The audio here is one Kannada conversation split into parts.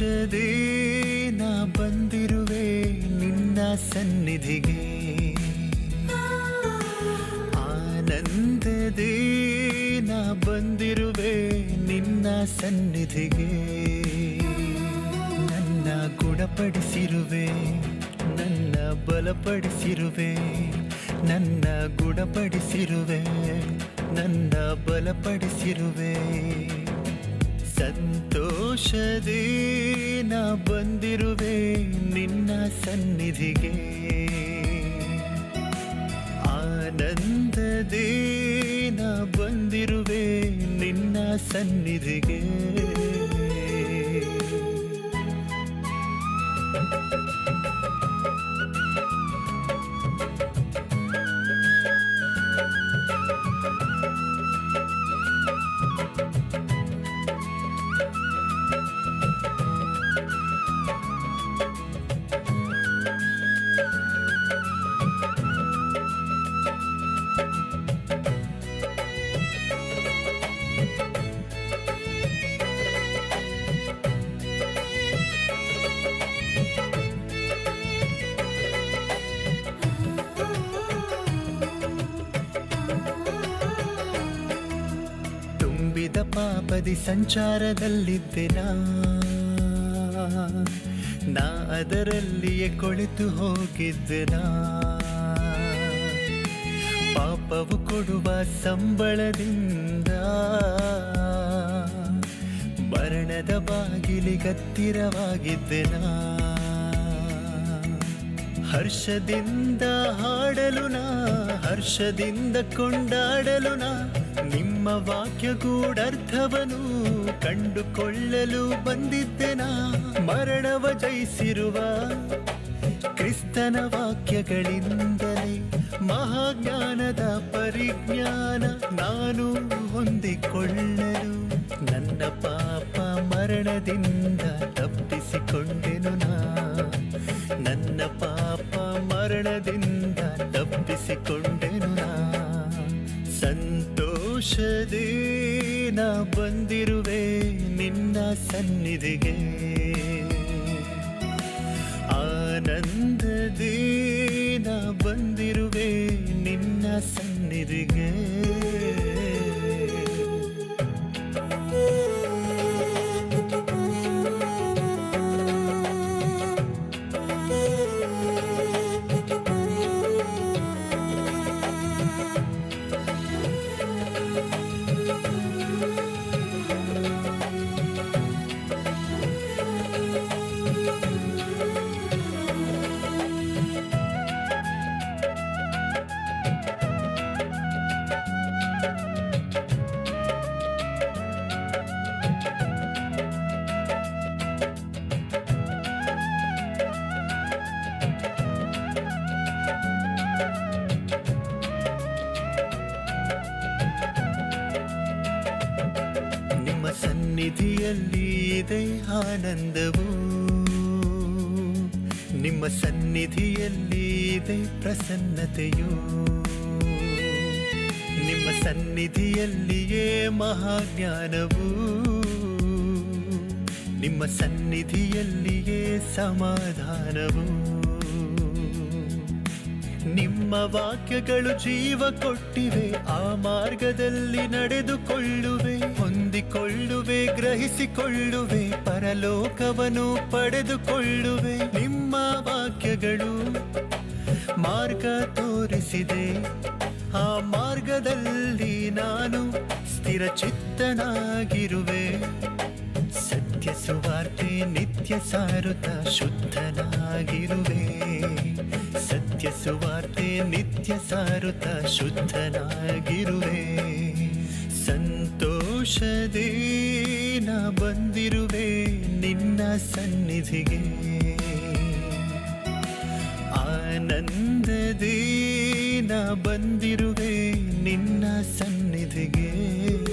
ಸಂತೋಷದೇ ನಾ ಬಂದಿರುವೆ ನಿನ್ನ ಸನ್ನಿಧಿಗೆ. ಆನಂದದೇ ನಾ ಬಂದಿರುವೆ ನಿನ್ನ ಸನ್ನಿಧಿಗೆ. ನನ್ನ ಗುಣಪಡಿಸಿರುವೆ, ನನ್ನ ಬಲಪಡಿಸಿರುವೆ, ನನ್ನ ಗುಣಪಡಿಸಿರುವೆ, ನನ್ನ ಬಲಪಡಿಸಿರುವೆ. ಸಂತೋಷದೇ ನಾ ಬಂದಿರುವೆ ನಿನ್ನ ಸನ್ನಿಧಿಗೆ. ಆನಂದದೇ ನಾ ಬಂದಿರುವೆ ನಿನ್ನ ಸನ್ನಿಧಿಗೆ. ಪಾಪದಿ ಸಂಚಾರದಲ್ಲಿದ್ದೆ ನಾ. ಅದರಲ್ಲಿಯೇ ಕೊಳೆತು ಹೋಗಿದ್ದೆ ನಾ. ಪಾಪವು ಕೊಡುವ ಸಂಬಳದಿಂದ ಮರಣದ ಬಾಗಿಲಿಗತ್ತಿರವಾಗಿದ್ದೆ ನಾ. ಹರ್ಷದಿಂದ ಹಾಡಲು ನಾ, ಹರ್ಷದಿಂದ ಕೊಂಡಾಡಲು ನಾ. ನಿಮ್ಮ ವಾಕ್ಯ ಗೂಢರ್ಥವನು ಕಂಡುಕೊಳ್ಳಲು ಬಂದಿದ್ದೆನಾ ಮರಣವ ಜಯಿಸಿರುವ ಕ್ರಿಸ್ತನ ವಾಕ್ಯಗಳಿಂದಲೇ ಮಹಾಜ್ಞಾನದ ಪರಿಜ್ಞಾನ ನಾನು ಹೊಂದಿಕೊಳ್ಳಲು. ನನ್ನ ಪಾಪ ಮರಣದಿಂದ ತಪ್ಪಿಸಿಕೊಂಡೆನು ನಾ. ನನ್ನ ಪಾಪ ಮರಣದಿಂದ ತಪ್ಪಿಸಿಕೊಂಡೆನು ನಾ. ಸಂತೋಷದೇ ನಾ ಬಂದಿರುವೆ ನಿನ್ನ ಸನ್ನಿಧಿಗೆ. ಆನಂದದೇ ನಾ ಬಂದಿರುವೆ ನಿನ್ನ ಸನ್ನಿಧಿಗೆ. ಆನಂದವು. ನಿಮ್ಮ ಸನ್ನಿಧಿಯಲ್ಲಿ ಇದೆ ಪ್ರಸನ್ನತೆಯು. ನಿಮ್ಮ ಸನ್ನಿಧಿಯಲ್ಲಿಯೇ ಮಹಾಜ್ಞಾನವು. ನಿಮ್ಮ ಸನ್ನಿಧಿಯಲ್ಲಿಯೇ ಸಮಾಧಾನವು. ನಿಮ್ಮ ವಾಕ್ಯಗಳು ಜೀವ ಕೊಟ್ಟಿವೆ, ಆ ಮಾರ್ಗದಲ್ಲಿ ನಡೆದುಕೊಳ್ಳುವೆ. ಹೊಂದಿಕೊಳ್ಳುವೆ, ಗ್ರಹಿಸಿಕೊಳ್ಳುವೆ ಪರಲೋಕವನ್ನು ಪಡೆದುಕೊಳ್ಳುವೆ. ನಿಮ್ಮ ವಾಕ್ಯಗಳು ಮಾರ್ಗ ತೋರಿಸಿದೆ, ಆ ಮಾರ್ಗದಲ್ಲಿ ನಾನು ಸ್ಥಿರ ಚಿತ್ತನಾಗಿರುವೆ. ಸತ್ಯ ಸುವಾರ್ತೆ ನಿತ್ಯ ಸಾರುತ್ತ ಶುದ್ಧನಾಗಿರುವೆ. ಸತ್ಯ ಸುವಾರ್ತೆ, ನಿತ್ಯ ಸಾರುತ, ಶುದ್ಧನಾಗಿರುವೆ. ಸಂತೋಷದೇ ನ ಬಂದಿರುವೆ ನಿನ್ನ ಸನ್ನಿಧಿಗೆ. ಆನಂದದೇ ನಾ ಬಂದಿರುವೆ ನಿನ್ನ ಸನ್ನಿಧಿಗೆ.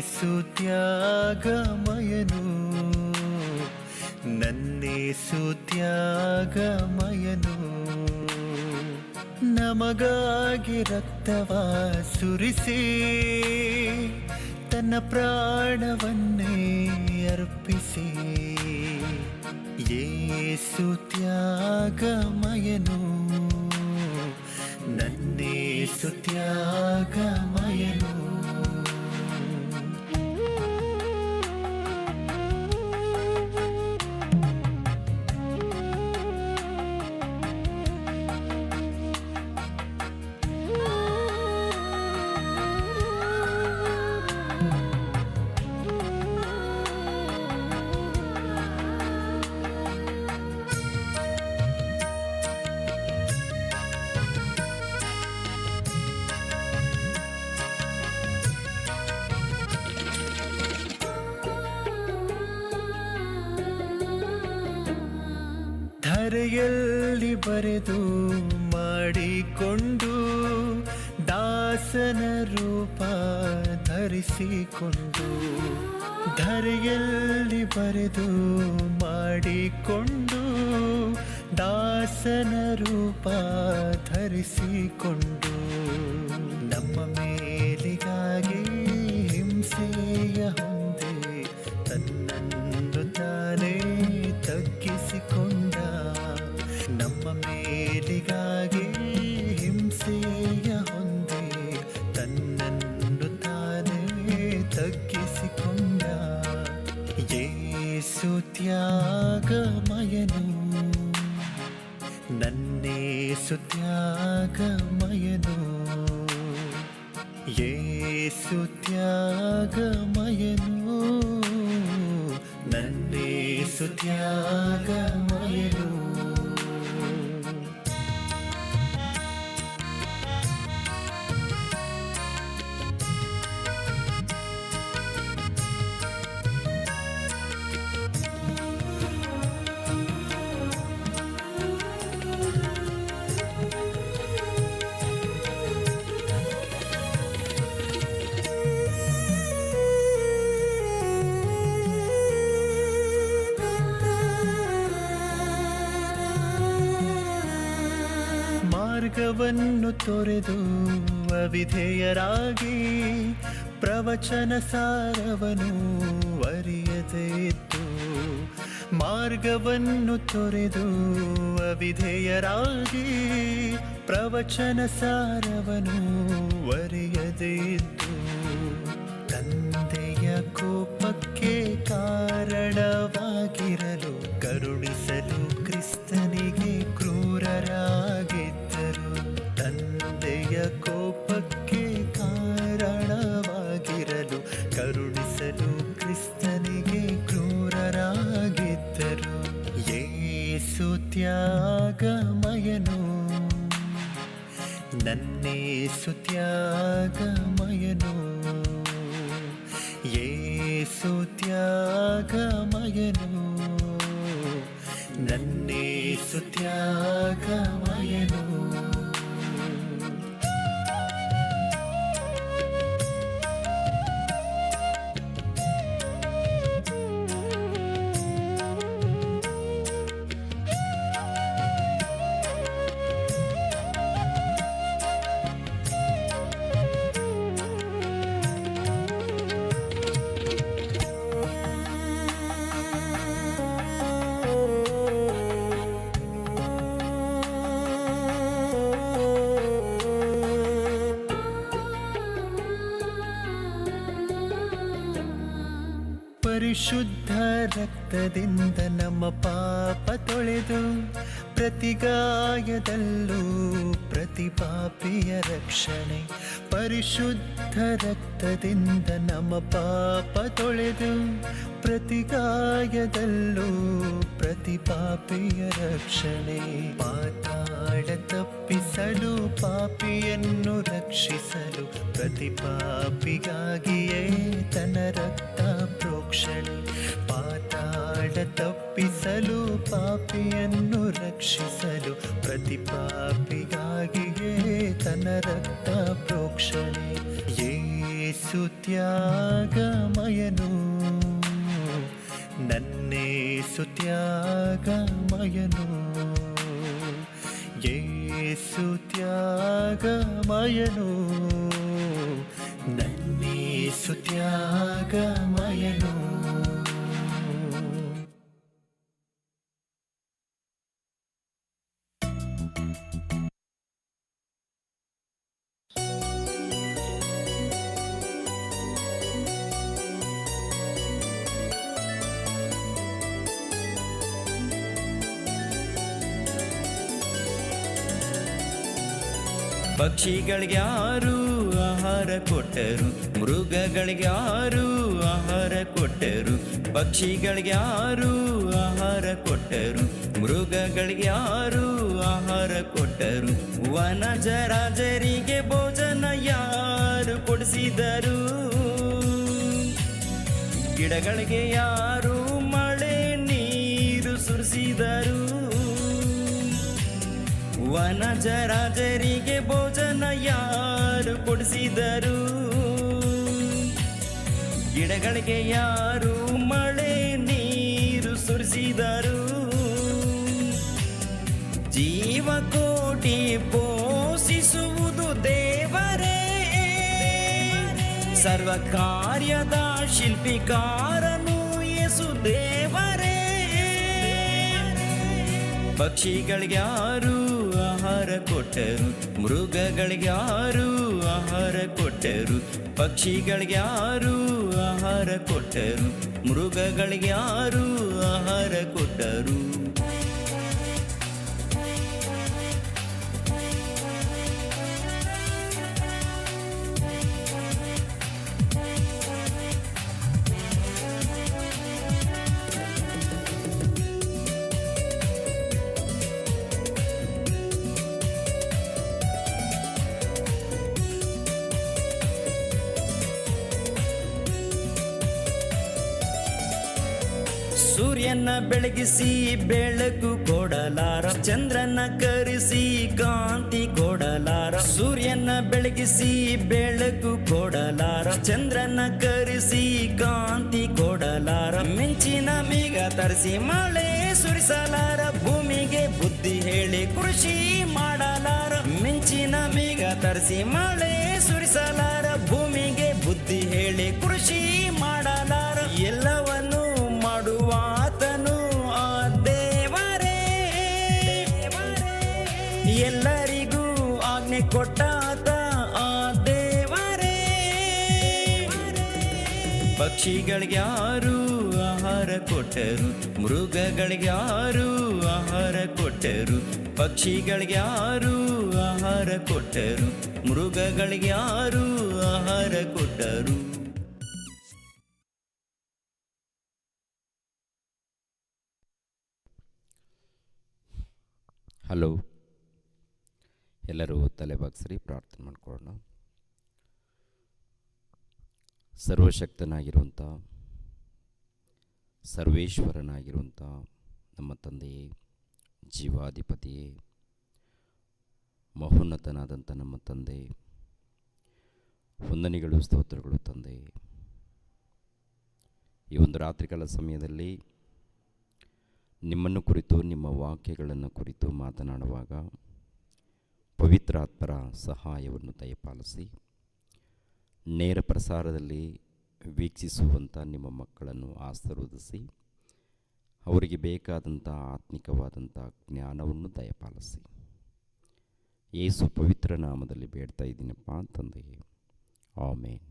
ಏಸು ತ್ಯಾಗಮಯನು. ನನ್ನೇಸು ತ್ಯಾಗಮಯನು. ನಮಗಾಗಿ ರಕ್ತವ ಸುರಿಸಿ ತನ್ನ ಪ್ರಾಣವನ್ನೇ ಅರ್ಪಿಸಿ. ಯೇಸು ತ್ಯಾಗಮಯನು. ನನ್ನೇಸು ತ್ಯಾಗಮಯನು. ಧರೆಯಲ್ಲಿ ಬರೆದು ಮಾಡಿಕೊಂಡು ದಾಸನ ರೂಪ ಧರಿಸಿಕೊಂಡು ಧರೆಯಲ್ಲಿ ಬರೆದು ಮಾಡಿಕೊಂಡು ದಾಸನ ರೂಪ ಧರಿಸಿಕೊಂಡು ತ್ಯಾಗಮಯನು ನನ್ನೇಸು ತ್ಯಾಗಮಯನು ಏಸು ತ್ಯಾಗಮಯನು ನನ್ನೇಸು ತ್ಯಾಗಮಯನು ತೊರೆದು ಅವಿಧೇಯರಾಗಿ ಪ್ರವಚನ ಸಾರವನು ಅರಿಯದೆ ಇತ್ತು. ಮಾರ್ಗವನ್ನು ತೊರೆದು ವಿಧೇಯರಾಗಿ ಪ್ರವಚನ ಸಾರವನು ಅರಿಯದೆ ಇತ್ತು. ತಂದೆಯ ಕೋಪಕ್ಕೆ ಕಾರಣವಾಗಿರಲು ಕರುಣಿಸಲು ಕ್ರಿಸ್ತನಿಗೆ ತ್ಯಾಗಮಯನು ನನ್ನೇಸು ತ್ಯಾಗಮಯನು ಏಸು ತ್ಯಾಗಮಯನು ನನ್ನೇಸು ತ್ಯಾಗಮಯನು ಪರಿಶುದ್ಧ ರಕ್ತದಿಂದ ನಮ್ಮ ಪಾಪ ತೊಳೆದು ಪ್ರತಿಗಾಯದಲ್ಲೂ ಪ್ರತಿ ಪಾಪಿಯ ರಕ್ಷಣೆ. ಪಾತಾಳ ತಪ್ಪಿಸಲು, ಪಾಪಿಯನ್ನು ರಕ್ಷಿಸಲು, ಪ್ರತಿ ಪಾಪಿಗಾಗಿಯೇ ತನ್ನ ರಕ್ತ ಪ್ರೋಕ್ಷಣೆ. ಪಾತಾಳ ತಪ್ಪಿಸಲು ಪಾಪಿಯನ್ನು ರಕ್ಷಿಸಲು ಪ್ರತಿ ಪಾಪಿಗಾಗಿಯೇ ತನ್ನ ರಕ್ತ ಪ್ರೋಕ್ಷಣೆ ಏಸು ಸುತ್ಯಾಗಮಯನು ನನ್ನೇ ಸುತ್ಯಾಗಮಯನು ಯೇಸು ತ್ಯಾಗಮಯನು ನನ್ನೇ ಸುತ್ಯಾಗಮಯನು ಪಕ್ಷಿಗಳಿಗೆ ಯಾರು ಆಹಾರ ಕೊಟ್ಟರು ಮೃಗಗಳಿಗೆ ಯಾರು ಆಹಾರ ಕೊಟ್ಟರು ಪಕ್ಷಿಗಳಿಗೆ ಯಾರು ಆಹಾರ ಕೊಟ್ಟರು ಮೃಗಗಳಿಗೆ ಯಾರು ಆಹಾರ ಕೊಟ್ಟರು. ವನಜರಾಜರಿಗೆ ಭೋಜನ ಯಾರು ಕೊಡಿಸಿದರು? ಗಿಡಗಳಿಗೆ ಯಾರು ಮಳೆ ನೀರು ಸುರಿಸಿದರು? ವನಜರಾಜರಿಗೆ ಭೋಜನ ಯಾರು ಕೊಡಿಸಿದರು? ಗಿಡಗಳಿಗೆ ಯಾರು ಮಳೆ ನೀರು ಸುರಿಸಿದರು? ಜೀವಕೋಟಿ ಪೋಷಿಸುವುದು ದೇವರೇ. ಸರ್ವ ಕಾರ್ಯದ ಶಿಲ್ಪಿಕಾರನು ಯೇಸು ದೇವರೇ. ಪಕ್ಷಿಗಳಿಗೆ ಯಾರು ಆಹಾರ ಕೊಟ್ಟರು. ಮೃಗಗಳಿಗೆ ಯಾರು ಆಹಾರ ಕೊಟ್ಟರು. ಪಕ್ಷಿಗಳಿಗೆ ಯಾರು ಆಹಾರ ಕೊಟ್ಟರು. ಮೃಗಗಳಿಗೆ ಯಾರು ಆಹಾರ ಕೊಟ್ಟರು. ಸೂರ್ಯನ ಬೆಳಗಿಸಿ ಬೆಳಕು ಕೊಡಲಾರ, ಚಂದ್ರನ ಕರೆಸಿ ಕಾಂತಿ ಕೊಡಲಾರ, ಸೂರ್ಯನ ಬೆಳಗಿಸಿ ಬೆಳಕು ಕೊಡಲಾರ, ಚಂದ್ರನ ಕರೆಸಿ ಕಾಂತಿ ಕೊಡಲಾರ, ಮಿಂಚಿನ ಮೇಘ ತರಿಸಿ ಮಳೆ ಸುರಿಸಲಾರ, ಭೂಮಿಗೆ ಬುದ್ಧಿ ಹೇಳಿ ಕೃಷಿ ಮಾಡಲಾರ, ಮಿಂಚಿನ ಮೇಘ ತರಿಸಿ ಮಳೆ ಸುರಿಸಲಾರ, ಭೂಮಿಗೆ ಬುದ್ಧಿ ಹೇಳಿ ಕೃಷಿ ಮಾಡಲಾರ, ಎಲ್ಲವನ್ನು ಪಕ್ಷಿಗಳಿಗೆ ಯಾರು ಆಹಾರ ಕೊಟ್ಟರು? ಮೃಗಗಳಿಗೆ ಯಾರು ಆಹಾರ ಕೊಟ್ಟರು? ಪಕ್ಷಿಗಳಿಗೆ ಯಾರು ಆಹಾರ ಕೊಟ್ಟರು? ಮೃಗಗಳಿಗೆ ಯಾರು ಆಹಾರ ಕೊಟ್ಟರು? ಹಲೋ. ಎಲ್ಲರೂ ತಲೆ ಬಾಗ್ಸ್ರಿ, ಪ್ರಾರ್ಥನೆ ಮಾಡ್ಕೊಳ್ಳೋಣ. ಸರ್ವಶಕ್ತನಾಗಿರುವಂಥ ಸರ್ವೇಶ್ವರನಾಗಿರುವಂಥ ನಮ್ಮ ತಂದೆಯೇ, ಜೀವಾಧಿಪತಿಯೇ, ಮಹೋನ್ನತನಾದಂಥ ನಮ್ಮ ತಂದೆ, ವಂದನೆಗಳು, ಸ್ತೋತ್ರಗಳು ತಂದೆ. ಈ ಒಂದು ರಾತ್ರಿಕಾಲ ಸಮಯದಲ್ಲಿ ನಿಮ್ಮನ್ನು ಕುರಿತು, ನಿಮ್ಮ ವಾಕ್ಯಗಳನ್ನು ಕುರಿತು ಮಾತನಾಡುವಾಗ ಪವಿತ್ರಾತ್ಮರ ಸಹಾಯವನ್ನು ದಯಪಾಲಿಸಿ. ನೇರ ಪ್ರಸಾರದಲ್ಲಿ ವೀಕ್ಷಿಸುವಂಥ ನಿಮ್ಮ ಮಕ್ಕಳನ್ನು ಆಶೀರ್ವದಿಸಿ, ಅವರಿಗೆ ಬೇಕಾದಂಥ ಆತ್ಮಿಕವಾದಂಥ ಜ್ಞಾನವನ್ನು ದಯಪಾಲಿಸಿ. ಯೇಸು ಪವಿತ್ರ ನಾಮದಲ್ಲಿ ಬೇಡ್ತಾ ಇದ್ದೀನಪ್ಪ ತಂದೆಯೇ ಆಮೇನ್.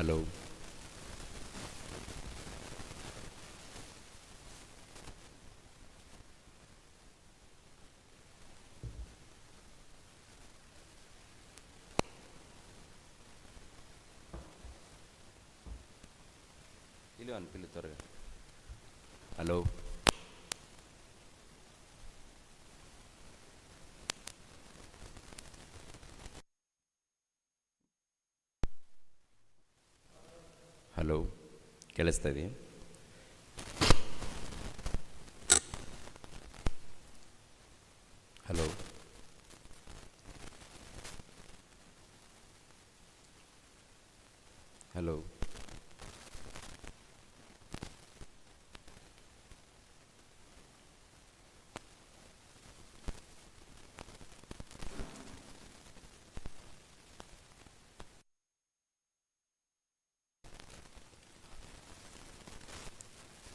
Halo. Ilion, pilih torga. ಕೇಳಿಸ್ತಾ ಇದೆಯಾ ಹಲೋ ಹಲೋ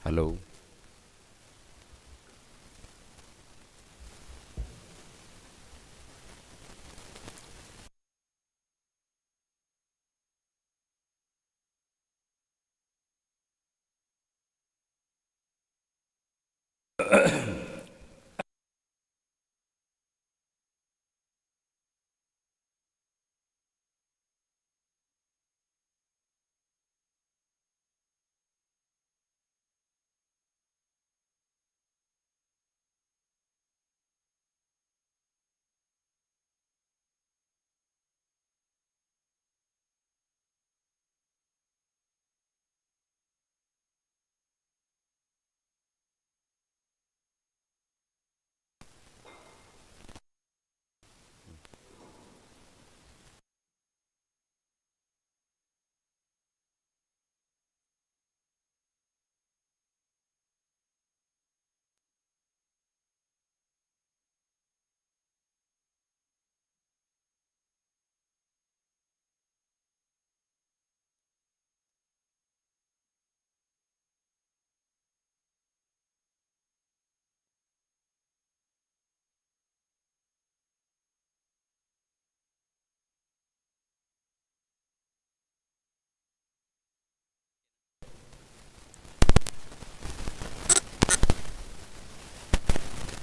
ಹಲೋ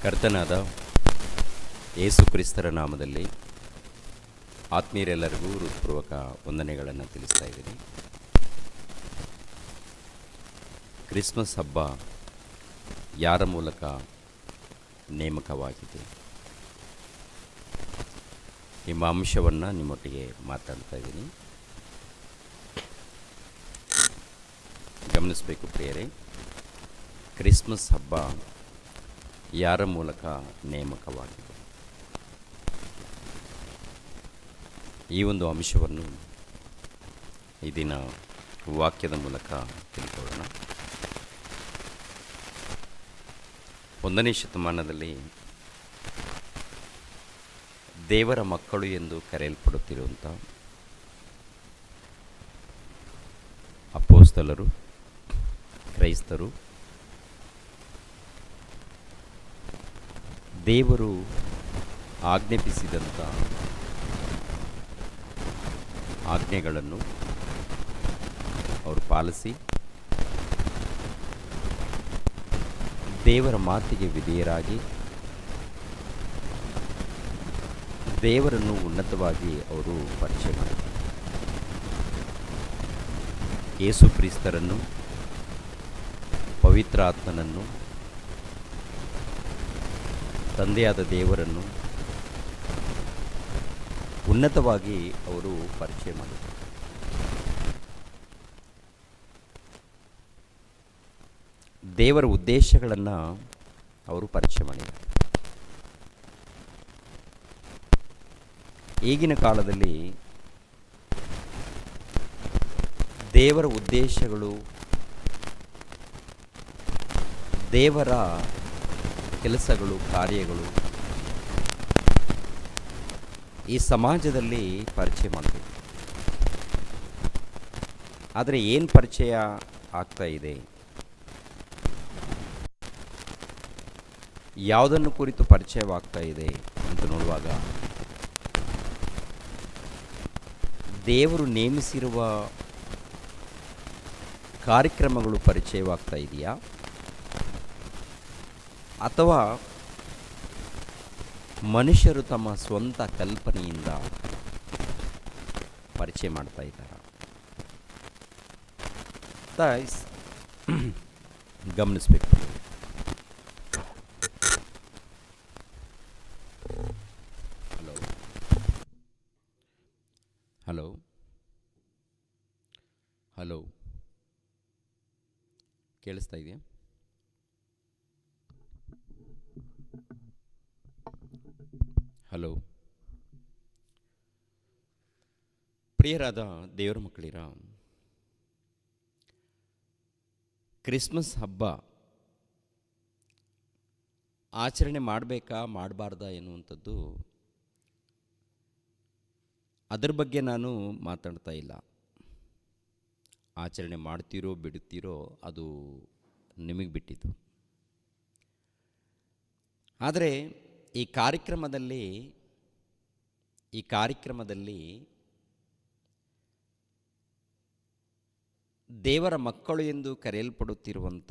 ಕರ್ತನಾದ ಏಸು ಕ್ರಿಸ್ತರ ನಾಮದಲ್ಲಿ ಆತ್ಮೀಯರೆಲ್ಲರಿಗೂ ಹೃತ್ಪೂರ್ವಕ ವಂದನೆಗಳನ್ನು ತಿಳಿಸ್ತಾ ಇದ್ದೀನಿ. ಕ್ರಿಸ್ಮಸ್ ಹಬ್ಬ ಯಾರ ಮೂಲಕ ನೇಮಕವಾಗಿದೆ? ನಿಮ್ಮ ಅಂಶವನ್ನು ನಿಮ್ಮೊಟ್ಟಿಗೆ ಮಾತಾಡ್ತಾ ಇದ್ದೀನಿ. ಗಮನಿಸಬೇಕು ಪ್ರಿಯರೇ, ಕ್ರಿಸ್ಮಸ್ ಹಬ್ಬ ಯಾರ ಮೂಲಕ ನೇಮಕವಾಗಿದೆ? ಈ ಒಂದು ಅಂಶವನ್ನು ಇದಿನ ದಿನ ವಾಕ್ಯದ ಮೂಲಕ ತಿಳ್ಕೊಳ್ಳೋಣ ಒಂದನೇ ಶತಮಾನದಲ್ಲಿ ದೇವರ ಮಕ್ಕಳು ಎಂದು ಕರೆಯಲ್ಪಡುತ್ತಿರುವಂಥ ಅಪೋಸ್ತಲರು, ಕ್ರೈಸ್ತರು ದೇವರು ಆಜ್ಞಾಪಿಸಿದಂಥ ಆಜ್ಞೆಗಳನ್ನು ಅವರು ಪಾಲಿಸಿ ದೇವರ ಮಾತಿಗೆ ವಿಧೇಯರಾಗಿ ದೇವರನ್ನು ಉನ್ನತವಾಗಿ ಅವರು ಪರಿಚಯ ಮಾಡಿದ್ದಾರೆ ಯೇಸು ಕ್ರಿಸ್ತರನ್ನು, ಪವಿತ್ರಾತ್ಮನನ್ನು ತಂದೆಯಾದ ದೇವರನ್ನು ಉನ್ನತವಾಗಿ ಅವರು ಪರಿಚಯ ಮಾಡಿದರು. ದೇವರ ಉದ್ದೇಶಗಳನ್ನು ಅವರು ಪರಿಚಯ ಮಾಡಿದರು. ಈಗಿನ ಕಾಲದಲ್ಲಿ ದೇವರ ಉದ್ದೇಶಗಳು ದೇವರ ಕೆಲಸಗಳು, ಕಾರ್ಯಗಳು. ಈ ಸಮಾಜದಲ್ಲಿ ಪರಿಚಯ ಮಾಡಬೇಕು. ಆದರೆ ಏನು ಪರಿಚಯ ಆಗ್ತಾ ಇದೆ? ಯಾವುದನ್ನು ಕುರಿತು ಪರಿಚಯವಾಗ್ತಾ ಇದೆ ಅಂತ ನೋಡುವಾಗ, ದೇವರು ನೇಮಿಸಿರುವ ಕಾರ್ಯಕ್ರಮಗಳು ಪರಿಚಯವಾಗ್ತಾ ಇದೆಯಾ? ಅಥವಾ ಮನುಷ್ಯರು ತಮ್ಮ ಸ್ವಂತ ಕಲ್ಪನೆಯಿಂದ ಪರಿಚಯ ಮಾಡ್ತಾ ಇದ್ದಾರೆ. ಗಮನಿಸಬೇಕು. ಹಲೋ ಹಲೋ ಹಲೋ ಕೇಳಿಸ್ತಾ ಇದೆಯಾ? ಹಲೋ. ಪ್ರಿಯರಾದ ದೇವರ ಮಕ್ಕಳಿರ, ಕ್ರಿಸ್ಮಸ್ ಹಬ್ಬ ಆಚರಣೆ ಮಾಡಬೇಕಾ ಮಾಡಬಾರ್ದಾ ಎನ್ನುವಂಥದ್ದು ಅದರ ಬಗ್ಗೆ ನಾನು ಮಾತಾಡ್ತಾ ಇಲ್ಲ. ಆಚರಣೆ ಮಾಡ್ತೀರೋ ಬಿಡುತ್ತೀರೋ ಅದು ನಿಮಗೆ ಬಿಟ್ಟಿದ್ದು. ಆದರೆ ಈ ಕಾರ್ಯಕ್ರಮದಲ್ಲಿ ಈ ಕಾರ್ಯಕ್ರಮದಲ್ಲಿ ದೇವರ ಮಕ್ಕಳು ಎಂದು ಕರೆಯಲ್ಪಡುತ್ತಿರುವಂಥ